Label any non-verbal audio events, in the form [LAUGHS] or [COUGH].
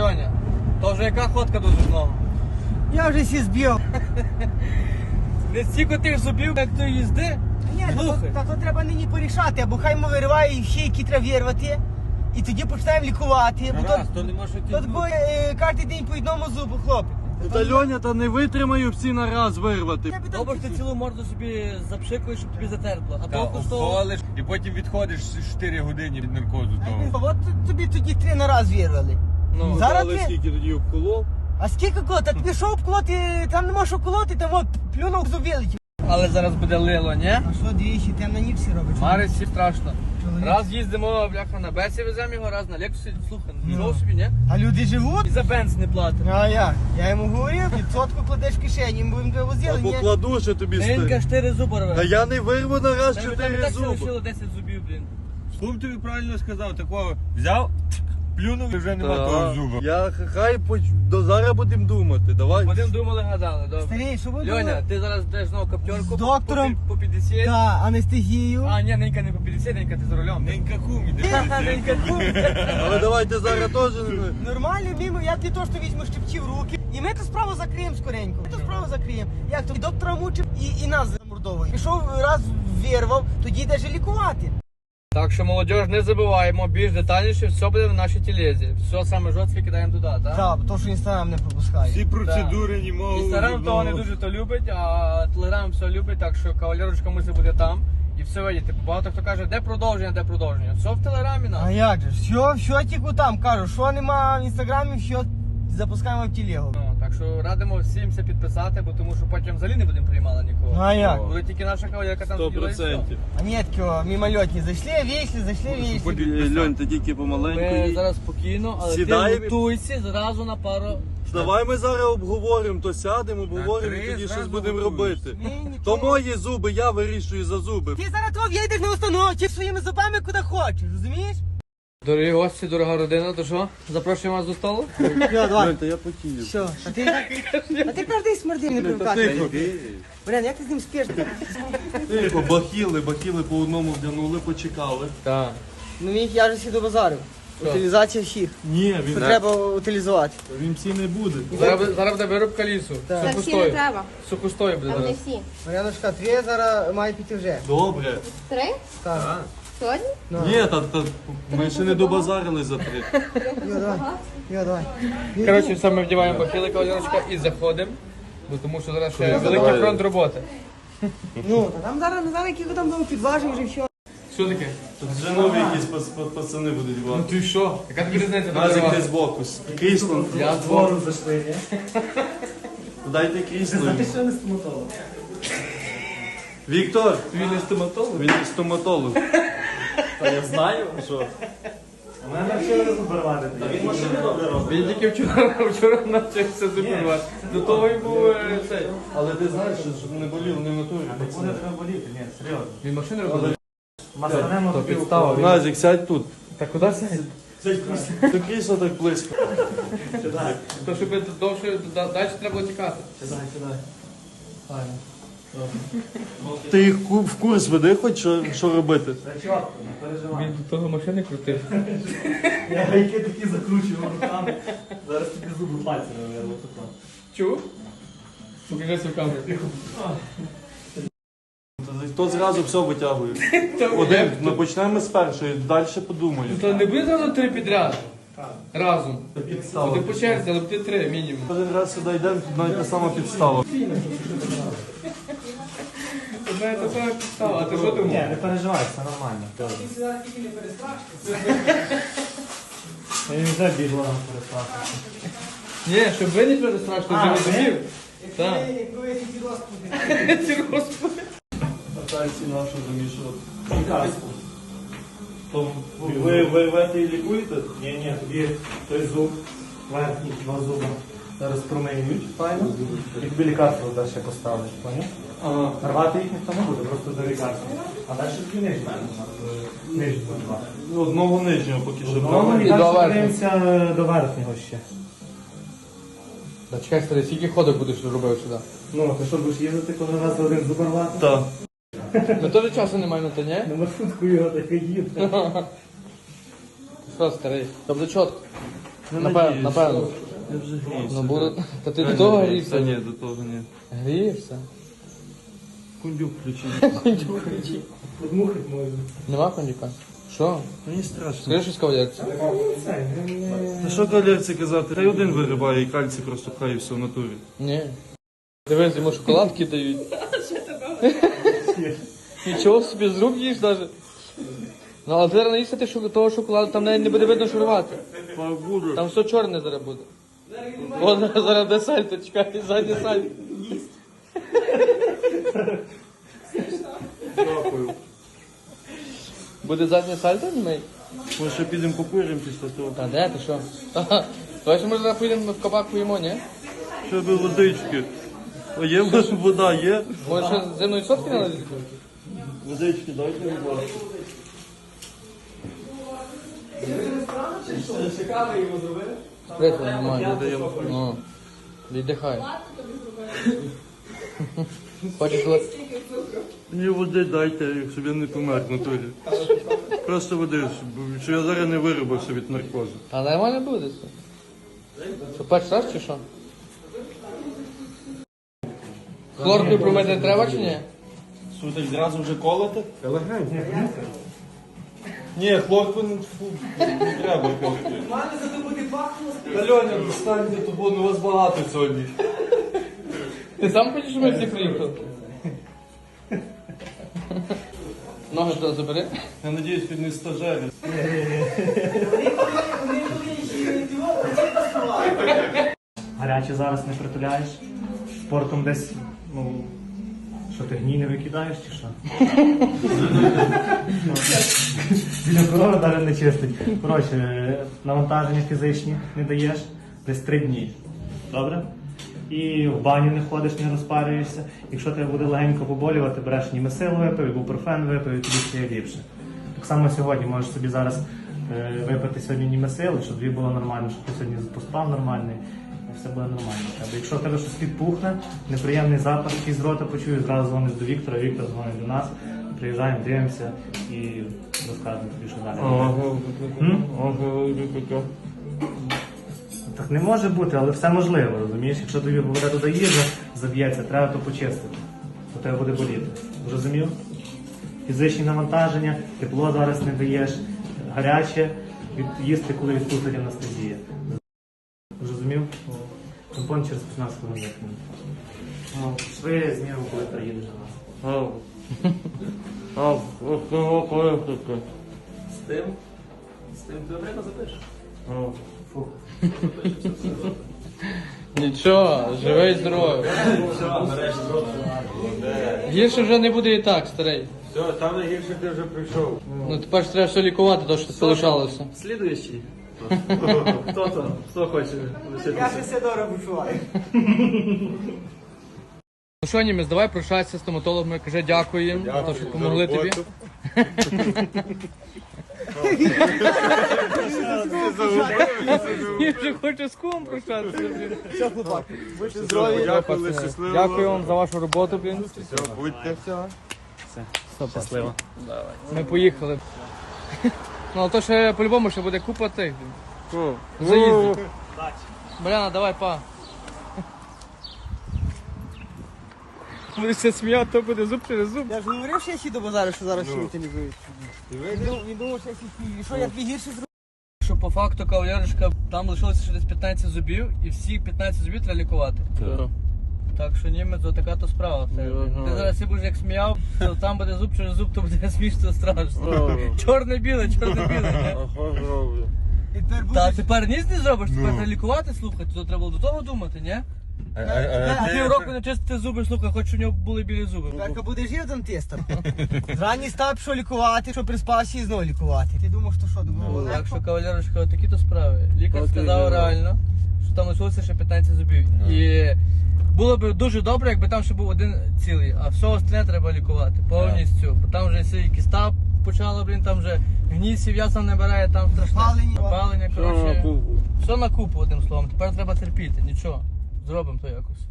Льоня. То вже яка ходка до зубного? Я вже сі збив. Не стільки тих зубів, як то їзди. Ні, та то, Слухай. та то треба нині порішати, або хай ми вириває всі, які треба вирвати, і тоді почнемо лікувати. Бо Раз, то, то нема що то такої, е, кожен день по одному зубу, хлопець. Та Льоня, та не витримаю всі на раз вирвати. Тебе там Добре, що ти цілу морду собі запшикуєш, щоб тобі затерпло. А Та толку з того. обколиш, і потім відходиш 4 години від наркозу того. От тобі тоді три на раз вирвали. Ну, Зараз Але ти- скільки тоді обколов? А скільки коло? Та тобі що обколоти, там нема що колоти, там от плюнув зубилить. Але зараз буде лило, ні? А що двічі, темно ні всі робить. Марисі страшно. Чоловік. Раз їздимо, бляха, на бесі веземо його, раз на лексусі. Слухай, нічого собі, ні? А люди живуть? І за бенз не платимо. А як? Я йому говорив, відсотку кладеш в кишені, ми будемо возили, Або ні? кладу, що тобі Ненька стить. 4 зуби Та рве. я не вирву на раз Тебе там і чотири так ще зуби. лишило 10 зубів, блін. Слум тобі правильно сказав, такого взяв, плюнув і вже нема того зуба. Я хай поч... до зараз будемо думати. Давай. Один думали, гадали, добре. Старий, що ви Льоня, думали? ти зараз йдеш знову коптерку З доктором. по, по 50. Та, анестезію. А, ні, ненька не по 50, ненька ти за рулем. Ненька кум іде. Ха-ха, ненька кум. Але давайте зараз теж. не- Нормально, мимо, я ти то, що візьму щепчі в руки. І ми ту справу закриємо скоренько. Ми ту справу закриємо. Як то і доктора мучив, і, і нас замордовує. Пішов раз вирвав, тоді йдеш і лікувати. Так що молодіж не забуваємо, більш детальніше все буде в нашій тілезі. Все саме жорстке кидаємо туди, так? Так, то, що інстаграм не пропускає. Всі процедури не можуть. Інстаграм того не дуже то любить, а телеграм все любить, так що кавалерочка мусить бути там. І все видіти. Багато хто каже, де продовження, де продовження. Все в телеграмі нас. А як же? Все, все тільки там кажу, що нема в інстаграмі, все запускаємо в телегу. Що радимо всім це підписати, бо тому що потім взагалі не будемо приймати нікого. Ну, а як? Буде тільки наша кавалерка там Сто сиділа і все. процентів. А нет, такого, мимолетні. Зайшли, вийшли, зайшли, вийшли. Льонь, ти тільки помаленьку. Ми зараз спокійно, але Сідаємо ти готуйся зразу на пару. Давай ми зараз обговоримо, то сядемо, обговоримо і три тоді щось зразу будемо готуєш. робити. Ні, То мої зуби, я вирішую за зуби. Ти зараз того в'їдеш на установу, чи своїми зубами куди хочеш, розумієш? Дорогі гості, дорога родина, то що? Запрошуємо вас до столу? Все, давай. Та я потію. Що? А ти, а ти кожний смердив не привикати. Тихо, Блін, як ти з ним спиш? тихо, бахіли, бахіли по одному вдягнули, почекали. Так. Ну мій я ж всі добазарив. Що? Утилізація всіх. Ні, він, треба утилізувати. він всі не буде. Зараз, буде- зараз буде вирубка лісу. Так. Та всі не Сухостою. треба. Сухостою буде не зараз. всі. Мар'яночка, твоє зараз має піти вже. Добре. Три? Так. Сьогодні? Ні, та, та ми ще не добазарили за три. Йо, давай. Йо, давай. Коротше, все ми вдіваємо бахіли, кавалерочка, і заходимо. Бо тому що зараз ще великий Давай. фронт роботи. Ну, та там зараз не знаю, які ви там там підважили вже все. Що таке? Тут вже нові якісь пац- пац- пацани будуть Ну ти що? Яка тобі різниця? Назик десь збоку. Крісло. Я з двору. Дайте крісло. Ти не стоматолог. Віктор, Він не стоматолог? він стоматолог. Та я знаю, що. У мене вчора зубервати. Та він машини добре робить. Він тільки вчора, вчора навчився зубрувати. До того й був е, цей. Але ти знаєш, що- щоб не боліло не натурі. Буде треба боліти, ні, серйозно. Він машини робив? Мастанемо То підстава. Він... Назик, сядь тут. Та куди сядь? Ти крісло так близько. Сідай, То щоб довше, да- далі треба було тікати. сідай, сідай. Ти їх ку- в курс веди, хоч що, що робити. Та не переживай. Він до того машини крутив. Я гайки такі закручував руками. Зараз тобі зуби пальцями вирву тут. Чув? Покажи свою камеру. То зразу все витягує. [LAUGHS] Один, ну почнемо з першої, далі подумаю. То не буде зразу три підряд. Разом. Підстава. Буде по черзі, але буде три мінімум. Кожен раз сюди йдемо, тут навіть та сама підстава. Одна і та сама підстава. А ти що Ні, думав? не переживай, все нормально. Він вже бігло нам перестрахувати. Ні, щоб ви не перестрашили, вже А, не ви? зумів. Так. [LAUGHS] Ці господи. Пытайся нашу замішувати. Лікарство. То Ви, ви, ви ти лікуєте? Ні, ні, тобі той зуб, верхній два зуба. Зараз промиють, файно. І тобі лікарство далі поставлять, поняв? Рвати їх ніхто не буде, просто до лікарства. А далі тобі нижні. Нижні два. Одного нижнього поки що. Ну, брали. і І до верхнього. до верхнього ще. Та чекай, старий, скільки ходок будеш робив сюди? Ну, ти що будеш їздити, коли раз один зуб рвати? Так. Ну теж часу немає на те, ні? На маршрутку його так і їде. [LAUGHS] Що, старий? Тобто чітко. Напевно, напевно. Я вже гріюся. Ну буде. Та ти до того Та грівся? ні, до того ні. Грієшся? Кундюк включив. [LAUGHS] Подмухать можна. Нема кондюка? Що? Мені страшно. Скажи щось кавалерці. Та що кавалерці казати? Та й один вирибає і кальцій просто пхає все в натурі. Ні. Дивись, йому шоколадки дають. [LAUGHS] Нічого собі з рук їш навіть. Ну, але ти наїсти ти шок- того шоколаду, там навіть не буде видно, що рвати. Там все чорне зараз буде. О, зараз зараз де сальто, чекай, заднє сальто. Дякую. Буде заднє сальто, німей? Може ще підемо покуримо після того. Та де ти що? Ага. Давай, може, зараз поїдемо в кабак поїмо, ні? Ще би водички. А є в вода, є? Може, ще зимної сотки налити? Водички дайте, будь ласка. Прикольно, нормально. Ну, віддихай. [LAUGHS] Хочеш ли? Мені води дайте, щоб я не помер в натурі. Просто води, щоб я зараз не виробився від наркозу. А нормально буде все. Що перший раз чи що? Хлоркою промити треба чи ні? Сударь, зразу вже колоте? Ні, хлорку не, фу, не треба. Мали за то буде пахло. Альоня, достаньте, то бо у вас багато сьогодні. Ти сам хочеш, щоб ми всі приїхали? Ноги туди забери. Я надіюсь, він не стажери. Гаряче зараз не притуляєш. Спортом десь, ну. Що ти гній не викидаєш чи що? Біля корови навіть не чистить. Коротше, навантаження фізичні не даєш десь три дні. Добре? І в баню не ходиш, не розпарюєшся. Якщо тебе буде легенько поболювати, береш німесил випив, ібупрофен випив, і тобі стає ліпше. Так само сьогодні можеш собі зараз е, випити сьогодні німесил, щоб тобі було нормально, щоб ти сьогодні поспав нормальний, все буде нормально. в. Якщо в тебе щось підпухне, неприємний запах якийсь з рота почуєш, зразу дзвониш до Віктора, Віктор дзвонить до нас, приїжджаємо, дивимося і розказуємо тобі, що далі. М? Так не може бути, але все можливо, розумієш? Якщо тобі буде туди їжа, заб'ється, треба то почистити. То тебе буде боліти. Зрозумів? Фізичні навантаження, тепло зараз не даєш, гаряче, від, їсти, коли відпустить анестезія. Зрозумів? Тампон через 15 хвилин викинути. Шви зміру, коли приїдеш до нас. З тим? З тим ти время запишеш? Фух. Нічого, живий здоровий. Гірше вже не буде і так, старий. Все, там найгірше ти вже прийшов. Ну тепер ж треба все лікувати, то що залишалося. Слідуючий. Хто то? Хто хоче Я ще все добре почуваю. Ну що, німець, давай прощайся з стоматологом, каже дякую їм за те, що допомогли тобі. Я вже хочу з кумом прощатися. блін. Все, хлопак. Будьте здорові. Дякую, щасливо. Дякую вам за вашу роботу, блін. Все, будьте. Щасливо. Ми поїхали. Ну, а то ще по-любому ще буде купа тих. блін. Заїздів. Бляна, давай, па. Будеш сміяти, то буде зуб через зуб. Я ж говорив, що я сіду базару, що зараз ще утилізують. Він Він думав, що я сіду. І що, я гірше зроблю? Що по факту кавалерочка, там лишилося ще десь 15 зубів, і всі 15 зубів треба лікувати. Так що німець, то така то справа. в тебе. Ти зараз всі будеш як сміяв, то там буде зуб через зуб, то буде [LAUGHS] смішно страшно. Чорне-біле, чорне-біле. ні? І тепер Та будеш... тепер ніс не зробиш, тепер треба лікувати, слухай, то треба було до того думати, ні? А півроку не чистити зуби, слухай, хоч у нього були білі зуби. Тепер будеш жив дантистом. Зрані [LAUGHS] став, що лікувати, що приспався і знову лікувати. Ти думав, що що, думав, Так що, кавалерочка, такі то справи. Лікар сказав реально, що там лишилося ще 15 зубів. І було б дуже добре, якби там ще був один цілий, а все остальне треба лікувати повністю. Бо там вже всі кіста почала, блін, там вже гнісів ясно не бере, там страшне. Опалення. Палення, коротше. Все на купу, одним словом. Тепер треба терпіти, нічого. Зробимо то якось.